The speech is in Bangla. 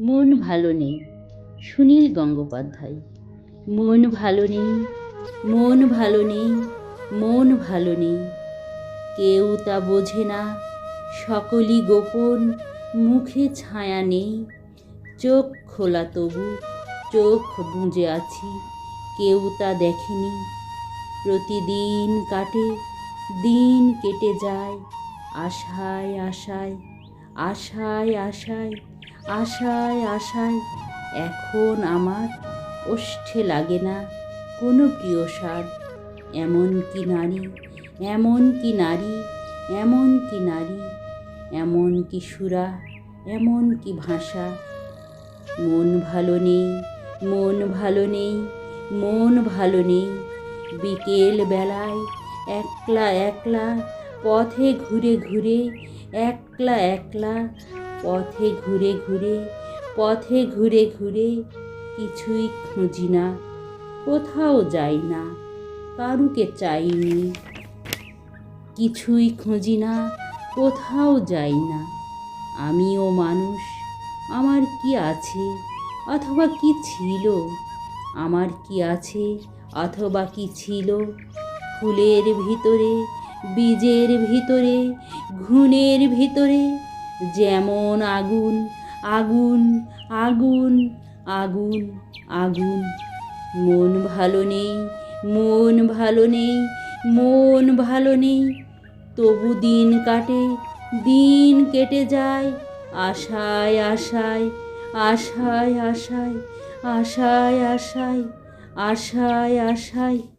মন ভালো নেই, সুনীল গঙ্গোপাধ্যায়। মন ভালো নেই, মন ভালো নেই, মন ভালো নেই। কেউ তা বোঝে না, সকলই গোপন, মুখে ছায়া নেই। চোখ খোলা তবু, চোখ বুঁজে আছি, কেউ তা দেখেনি। প্রতিদিন কাটে, দিন কেটে যায়, আশায় আশায়। আশায় আশায় আশায় আশায়। এখন আমার ওষ্ঠে লাগে না কোনো প্রিয় স্বাদ। এমন কি নারী, এমন কি নারী, এমন কি নারী, এমন কি সুরা, এমন কি ভাষা। মন ভালো নেই, মন ভালো নেই, মন ভালো নেই। বিকেল বেলায় একলা একলা পথে ঘুরে ঘুরে একলা একলা পথে ঘুরে ঘুরে, পথে ঘুরে ঘুরে কিছুই খুঁজি না, কোথাও যাই না, কারুকে চাইনি কিছুই খুঁজি না, কোথাও যাই না, আমিও মানুষ, আমার কি আছে, অথবা কি ছিল, আমার কি আছে, অথবা কি ছিল, ফুলের ভিতরে, বীজের ভিতরে ঘুণের ভিতরে যেমন আগুন আগুন আগুন আগুন আগুন। মন ভালো নেই, মন ভালো নেই, মন ভালো নেই। তবু দিন কাটে, দিন কেটে যায়। আশায় আশায় আশায় আশায় আশায় আশায় আশায় আশায়।